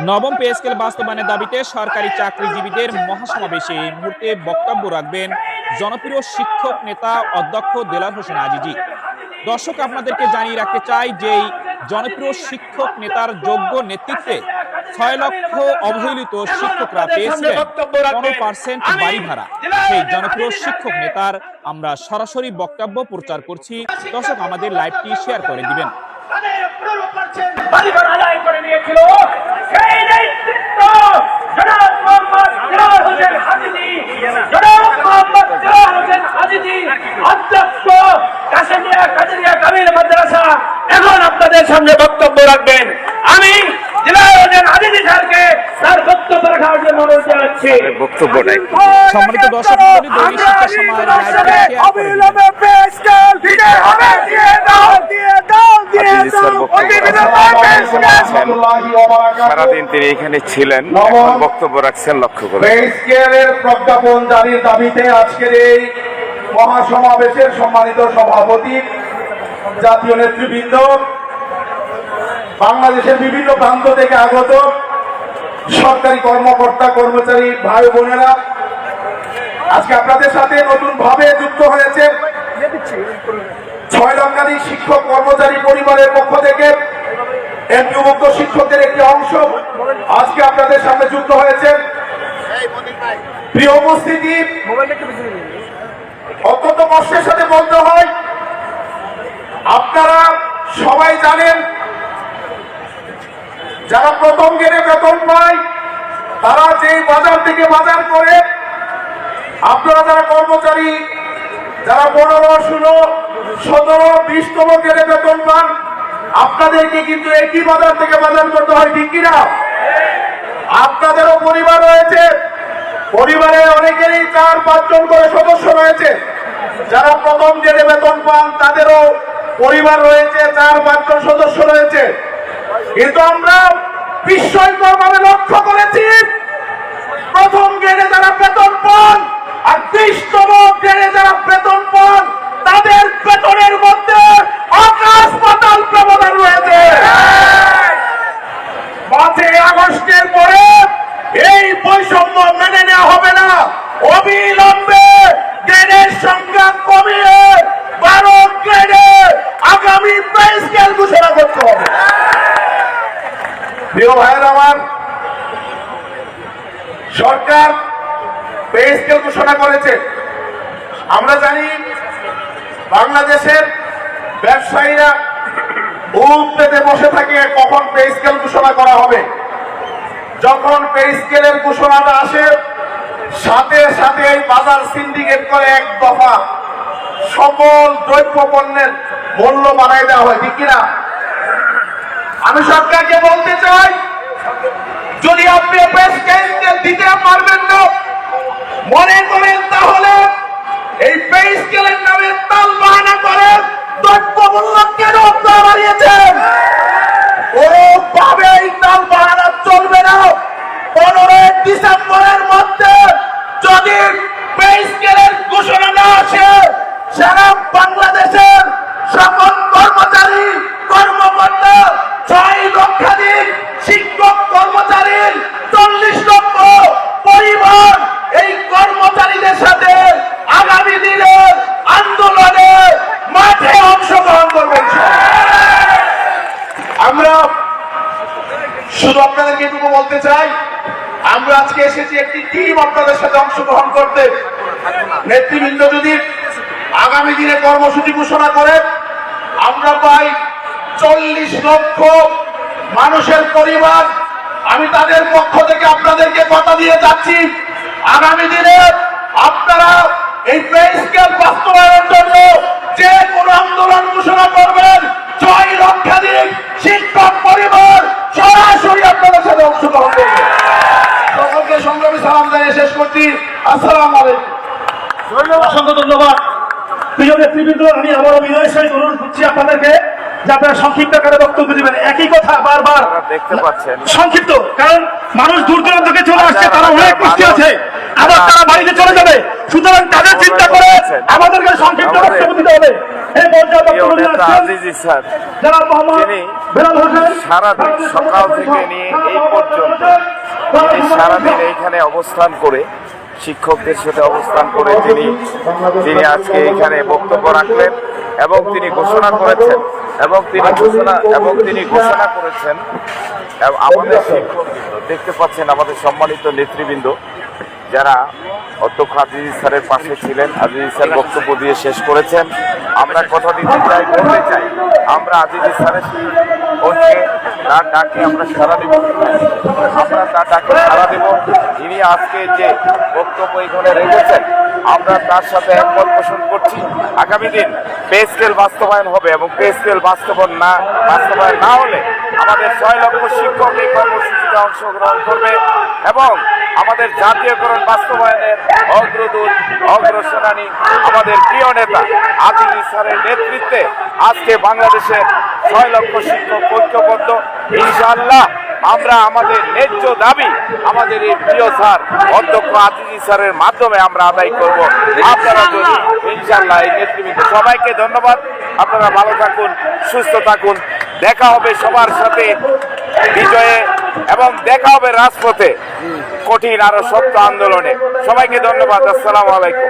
নবম pay scale বাস্তবায়নের দাবিতে সরকারি চাকরিজীবীদের মহাসমাবেশে এই মুহূর্তে বক্তব্য রাখবেন জনপ্রিয় শিক্ষক নেতা অধ্যক্ষ দেলার হোসেন আজিজি। দর্শক আপনাদেরকে জানিয়ে রাখতে চাই যে জনপ্রিয় শিক্ষক নেতার যোগ্য নেতৃত্বে ছয় লক্ষ অবহেলিত শিক্ষকরা পেয়েছিলেন। পনেরো পার্সেন্ট বাড়ি ভাড়া। সেই জনপ্রিয় শিক্ষক নেতার আমরা সরাসরি বক্তব্য প্রচার করছি। দর্শক আমাদের লাইভটি শেয়ার করে দিবেন। তাদের পনেরো পার্সেন্ট বালিবার আদায় করে নিয়েছিল সেই নেতৃত্ব জনাব মোহাম্মদ দিলার হোসেন হাজিজি জনাব মোহাম্মদ দিলার হোসেন হাজিজি অধ্যক্ষ কাশেমিয়া কাজরিয়া কামিল মাদ্রাসা। এখন আপনাদের সামনে বক্তব্য রাখবেন। আমি দিলার হোসেন হাজিজি স্যারকে তার বক্তব্য রাখার জন্য অনুরোধ জানাচ্ছি। বক্তব্যটাই সম্মানিত দর্শক। অবিলম্বে দিয়ে দাও দিয়ে দাও। সারাদিন তিনি এখানে ছিলেন। বক্তব্য রাখছেন লক্ষ্য করে। প্রজ্ঞাপন জারির দাবিতে আজকের এই মহাসমাবেশের সম্মানিত সভাপতি জাতীয় নেতৃবৃন্দ বাংলাদেশের বিভিন্ন প্রান্ত থেকে আগত সরকারি কর্মকর্তা কর্মচারী ভাই বোনেরা আজকে আপনাদের সাথে নতুন ভাবে যুক্ত হয়েছে ছয় লক্ষাধিক শিক্ষক, কর্মচারী পরিবারের পক্ষ থেকে এমপিভুক্ত শিক্ষকদের একটি অংশ আজকে আপনাদের সামনে যুক্ত হয়েছে। প্রিয় অত্যন্ত কষ্টের সাথে বলতে হয়, আপনারা সবাই জানেন, যারা প্রথম গেলে বেতন পায়, তারা যে বাজার থেকে বাজার করে, আপনারা যারা কর্মচারী, যারা পনেরো, ষোলো সতেরো, বিশতম গেলে বেতন পান। আপনাদেরকে কিন্তু একই বাজার থেকে বাজার করতে হয়, ঠিক কিনা? আপনাদেরও পরিবার রয়েছে। পরিবারে অনেকেরই চার, পাঁচজন করে সদস্য রয়েছে। যারা প্রথম গেলে বেতন পান, তাদেরও পরিবার রয়েছে, চার, পাঁচজন সদস্য রয়েছে। কিন্তু আমরা বিস্ময়কর ভাবে লক্ষ্য করেছি, প্রথম গ্রেডে যারা বেতন পান আর বিশতম গেলে যারা বেতন পান তাদের বেতনের মধ্যে আকাশ পাতাল ব্যবধান রয়েছে। পাঁচই আগস্টের পরে এই বৈষম্য মেনে নেওয়া হবে না। অবিলম্বে গ্রেডের সংখ্যা কমিয়ে বারো গ্রেডে আগামী পে স্কেল ঘোষণা করতে হবে। প্রিয় ভাইয়ের আমার, সরকার পে স্কেল ঘোষণা করেছে। আমরা জানি বাংলাদেশের ব্যবসায়ীরা বুক পেতে বসে থাকে, কখন পে স্কেল ঘোষণা করা হবে? যখন পে স্কেলের ঘোষণাটা আসে, সাথে সাথে এই বাজার সিন্ডিকেট করে এক দফা সকল দ্রব্য পণ্যের মূল্য বাড়াই দেওয়া হয়, ঠিক কিনা? আমি সরকারকে বলতে চাই, যদি আপনি দিতে পারবেন না, মনে করেন তাহলে এই পে স্কেলের নামে তাল বাহানা করে দ্রব্য মূল্য কেন আপনারা বাড়িয়েছেন? কোনোভাবে এই তাল বাহানা চলবে না। পনেরোই ডিসেম্বরের মধ্যে যদি পে ঘোষণা না আসে, সারা বাংলাদেশের সকল কর্মচারী, কর্মকর্তা, ছয় লক্ষাধিক শিক্ষক কর্মচারীর চল্লিশ লক্ষ পরিবার এই কর্মচারীদের সাথে আগামী দিনে আন্দোলনে মাঠে অংশগ্রহণ করবেন আমরা শুধু আপনাদেরকে এটুকু বলতে চাই, আমরা আজকে এসেছি একটি টিম আপনাদের সাথে অংশগ্রহণ করতে। নেতৃবৃন্দ যদি আগামী দিনে কর্মসূচি ঘোষণা করে, আমরা পাই চল্লিশ লক্ষ মানুষের পরিবার। আমি তাদের পক্ষ থেকে আপনাদেরকে কথা দিয়ে যাচ্ছি। আগামী দিনে আপনারা এই পে বাস্তবায়নের জন্য যে কোনো আন্দোলন ধন্যবাদ। প্রিয় নেতৃবৃন্দ আমি আবারও বিনয়ের সহিত অনুরোধ করছি আপনাদেরকে যে আপনারা সংক্ষিপ্ত আকারে বক্তব্য দিবেন। একই কথা বারবার। দেখতে পাচ্ছেন। সংক্ষিপ্ত কারণ মানুষ দূর দূরান্ত থেকে চলে আসছে তারা অনেক কষ্টে আছে। আবার তারা বাড়িতে চলে যাবে। সুতরাং তাদের চিন্তা করে আমাদেরকে সংক্ষিপ্ত বক্তব্য দিতে হবে। এই পর্যায়ে বক্তব্য নিয়ে নেতা আসছেন আজিজি স্যার যারা মোহাম্মদ বেলাল হোসেন। সারাদিন সকাল থেকে নিয়ে এই পর্যন্ত সারাদিন এইখানে অবস্থান করে শিক্ষকদের সাথে অবস্থান করে তিনি তিনি আজকে এখানে বক্তব্য রাখলেন এবং তিনি ঘোষণা করেছেন, এবং তিনি ঘোষণা, এবং তিনি ঘোষণা করেছেন আমাদের শিক্ষক দেখতে পাচ্ছেন আমাদের সম্মানিত নেতৃবৃন্দ যারা অধ্যক্ষ আজিজ স্যারের পাশে ছিলেন, আজিজ স্যার বক্তব্য দিয়ে শেষ করেছেন। আমরা কথা দিতে চাই, বলতে চাই, আমরা আজিজ স্যারের তার ডাকে আমরা সারা দেব। আমরা তার ডাকে সারা দেব। যিনি আজকে যে বক্তব্য এখানে রেখেছেন, আমরা তার সাথে একমত পোষণ করছি। আগামী দিন পে স্কেল বাস্তবায়ন হবে এবং পে স্কেল বাস্তবায়ন না বাস্তবায়ন না হলে আমাদের ছয় লক্ষ শিক্ষক এই কর্মসূচিতে অংশগ্রহণ করবে এবং আমাদের জাতীয়করণ বাস্তবায়নের অগ্রদূত অগ্রসেনানী আমাদের প্রিয় নেতা আদিল ইসারের নেতৃত্বে আজকে বাংলাদেশের ছয় লক্ষ শিক্ষক ঐক্যবদ্ধ। ইনশাআল্লাহ আমরা আমাদের ন্যায্য দাবি আমাদের এই প্রিয় স্যার অধ্যক্ষ আদিল স্যারের মাধ্যমে আমরা আদায় করব। আপনারা যদি ইনশাআল্লাহ এই নেতৃবৃন্দ সবাইকে ধন্যবাদ। আপনারা ভালো থাকুন সুস্থ থাকুন। দেখা হবে সবার সাথে বিজয়ে এবং দেখা হবে রাজপথে কঠিন আরও সত্য আন্দোলনে। সবাইকে ধন্যবাদ। আসসালামু আলাইকুম।